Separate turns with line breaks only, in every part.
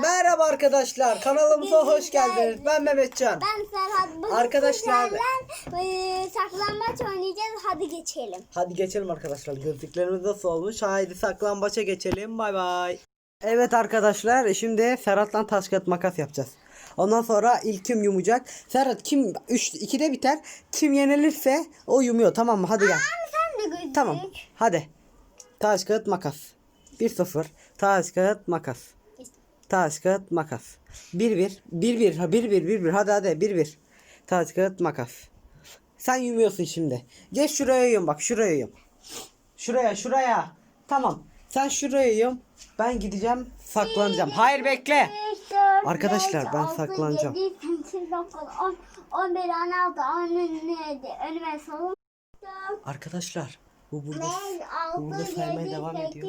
Merhaba arkadaşlar. Kanalımıza hoş geldiniz. Ben Mehmetcan. Ben Serhat. Bugün Arkadaşlar- sizlerle, e, saklambaç oynayacağız. Hadi geçelim. Hadi geçelim arkadaşlar. Gözlüklerimiz nasıl olmuş? Haydi saklambaça geçelim. Bay bay. Evet arkadaşlar. Şimdi Serhat'tan taş kağıt makas yapacağız. Ondan sonra ilk kim yumacak? Serhat kim 3 2'de biter. Kim yenilirse o yumuyor. Tamam mı? Hadi gel. Ama sen de gözlük. Tamam. Hadi. Taş kağıt makas. 1-0. Taş kağıt makas. Taş makas. bir bir bir bir 1 bir bir bir hadi hadi 1 bir Taş kağıt makas. Sen yumuyorsun şimdi. Geç şuraya yum bak şuraya yum. Şuraya şuraya. Tamam. Sen şuraya yum. Ben gideceğim saklanacağım. Hayır bekle. Arkadaşlar ben saklanacağım. Arkadaşlar bu burada, bu burada saymaya devam ediyor.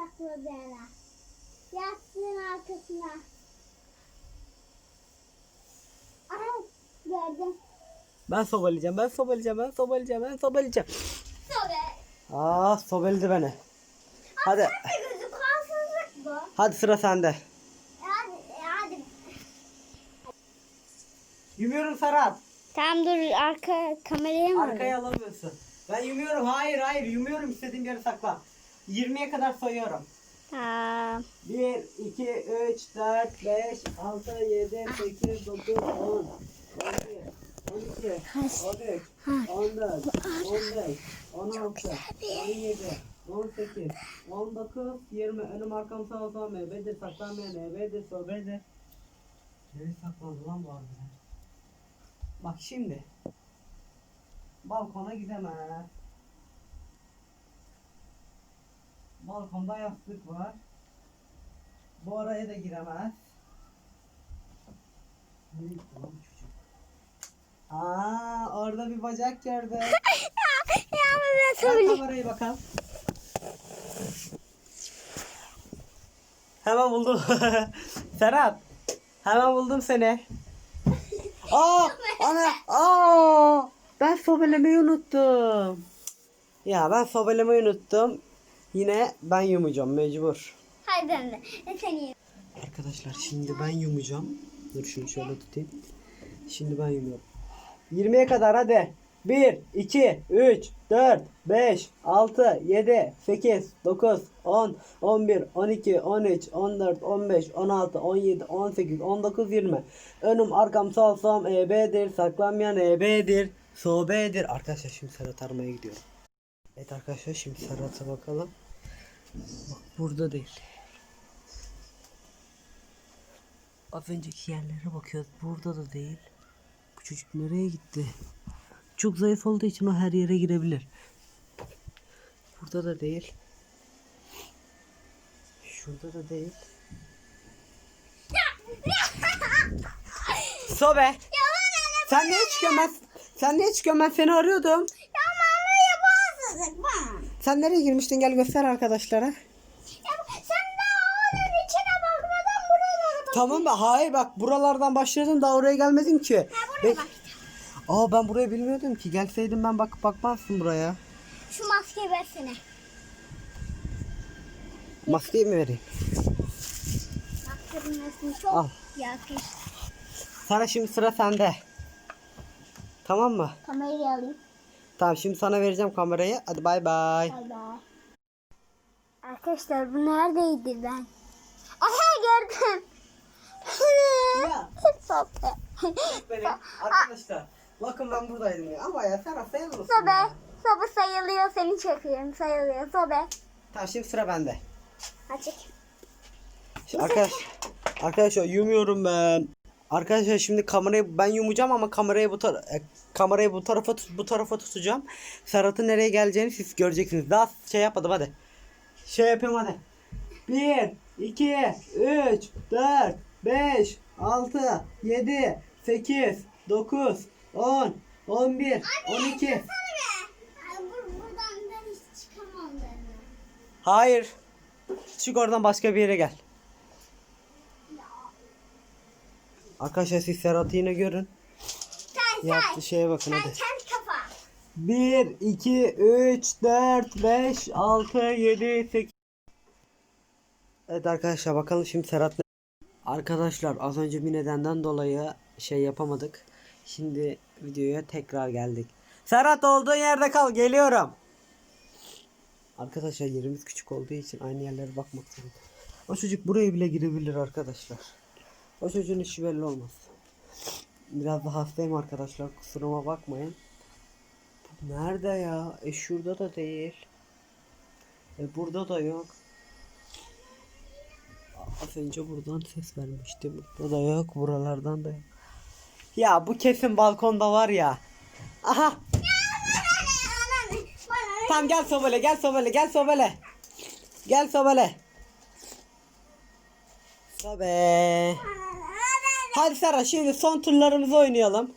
saklı Zehra. Yastığın arkasına. Aha gördüm. Ben sobalayacağım, ben sobalayacağım, ben sobalayacağım, ben sobalayacağım. Sobe. Aa ah, sobeledi beni. Hadi. gözü Hadi sıra sende. E, Hadi, e, hadi. Yumuyorum Serhat. Tamam dur arka kameraya mı? Arkaya alamıyorsun. Ben yumuyorum. Hayır hayır yumuyorum istediğim yere sakla. 20'ye kadar sayıyorum. Tamam. 1, 2, 3, 4, 5, 6, 7, 8, 9, 10, 11, 12, 13, 14, 15, 16, 17, 18, 19, 20. Önüm arkam sağa sağa meyvedir, saklanmayan meyvedir, sobedir. Nereye saklandı lan bu arada? Bak şimdi. Balkona gidemez. Balkonda yastık var. Bu araya da giremez. Nereye Aa, orada bir bacak gördüm. Yağmur Ver söyle. kamerayı bakalım. Hemen buldum. Serap. Hemen buldum seni. Aa, ana, aa, ben sobelemeyi unuttum. Ya ben sobelemeyi unuttum. Yine ben yumacağım mecbur. Hayır ben de. E, sen yum. Arkadaşlar şimdi ben yumacağım. Dur şunu şöyle tutayım. Şimdi ben yumuyorum. 20'ye kadar hadi. 1, 2, 3, 4, 5, 6, 7, 8, 9, 10, 11, 12, 13, 14, 15, 16, 17, 18, 19, 20. Önüm arkam sağ sağım EB'dir. Saklanmayan EB'dir. Sobe'dir. Arkadaşlar şimdi sarı tarmaya gidiyorum. Evet arkadaşlar şimdi Serhat'a bakalım. Bak burada değil. Az önceki yerlere bakıyoruz. Burada da değil. Bu çocuk nereye gitti? Çok zayıf olduğu için o her yere girebilir. Burada da değil. Şurada da değil. Sobe. Sen niye çıkıyorsun? Ben, sen niye çıkıyorsun? Ben seni arıyordum. Sen nereye girmiştin? Gel göster arkadaşlara. sen daha oranın içine bakmadan
buralara Tamam mı? Hayır bak
buralardan başladın daha oraya gelmedin ki. Ha buraya Be- bak. Aa ben burayı bilmiyordum ki. Gelseydim ben bakıp bakmazdım buraya. Şu maskeyi versene. Maskeyi mi vereyim? Maskeyi çok Al. yakıştı. Sana şimdi sıra sende. Tamam mı? Kamerayı alayım. Tamam şimdi sana vereceğim kamerayı. Hadi bay bay. Bay bay. Arkadaşlar bu neredeydi ben? Aha gördüm. Sobe. Benim arkadaşlar. Bakın ben buradaydım ya. Ama ya sen sayılmıyorsun. Sobe. Sobe sayılıyor. Seni çekiyorum. Sayılıyor. Sobe. Tamam şimdi sıra bende. Açık. Şimdi arkadaş, arkadaşlar yumuyorum ben. Arkadaşlar şimdi kamerayı ben yumacağım ama kamerayı bu tar e, kamerayı bu tarafa bu tarafa tutacağım. Serhat'ın nereye geleceğini siz göreceksiniz. Daha şey yapmadım hadi. Şey yapayım hadi. 1 2 3 4 5 6 7 8 9 10 11 12 Hayır. Çık oradan başka bir yere gel. Arkadaşlar siz Serhat'ı yine görün. Sen, Yaptığı sen. şeye bakın Sen hadi. kendi kafa. 1, 2, 3, 4, 5, 6, 7, 8. Evet arkadaşlar bakalım şimdi Serhat ne? Arkadaşlar az önce bir nedenden dolayı şey yapamadık. Şimdi videoya tekrar geldik. Serhat olduğun yerde kal geliyorum. Arkadaşlar yerimiz küçük olduğu için aynı yerlere bakmak zorunda. O çocuk buraya bile girebilir arkadaşlar. O çocuğun işi belli olmaz. Biraz da hastayım arkadaşlar kusuruma bakmayın. Nerede ya? E şurada da değil. E burada da yok. Az önce buradan ses vermişti. Burada da yok. Buralardan da yok. Ya bu kesin balkonda var ya. Aha. Tamam gel sobele gel sobele gel sobele. Gel sobele. Sobe. Hadi Sara şimdi son turlarımızı oynayalım.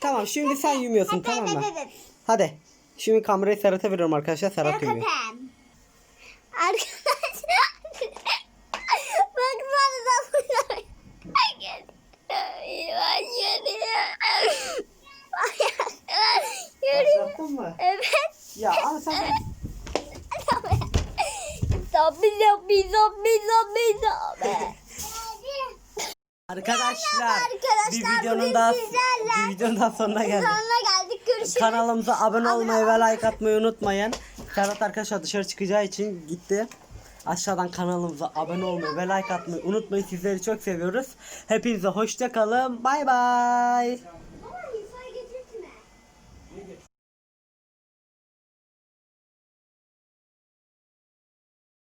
Tamam şimdi sen yumuyorsun tamam mı? Hadi. Şimdi kamerayı Serhat'a veriyorum arkadaşlar. Serhat yumuyor. Arkadaşlar. Baksanıza bunlar. Evet. Ya ama sen... Zombi zombi zombi zombi zombi. Arkadaşlar, arkadaşlar bir videonun daha sizlerle. bir videonun daha sonuna geldik. Sonuna geldik. Görüşürüz. Kanalımıza abone olmayı ve like atmayı unutmayın. Serhat arkadaşlar dışarı çıkacağı için gitti. Aşağıdan kanalımıza abone olmayı ve like atmayı unutmayın. Sizleri çok seviyoruz. Hepinize hoşça kalın. Bay bay.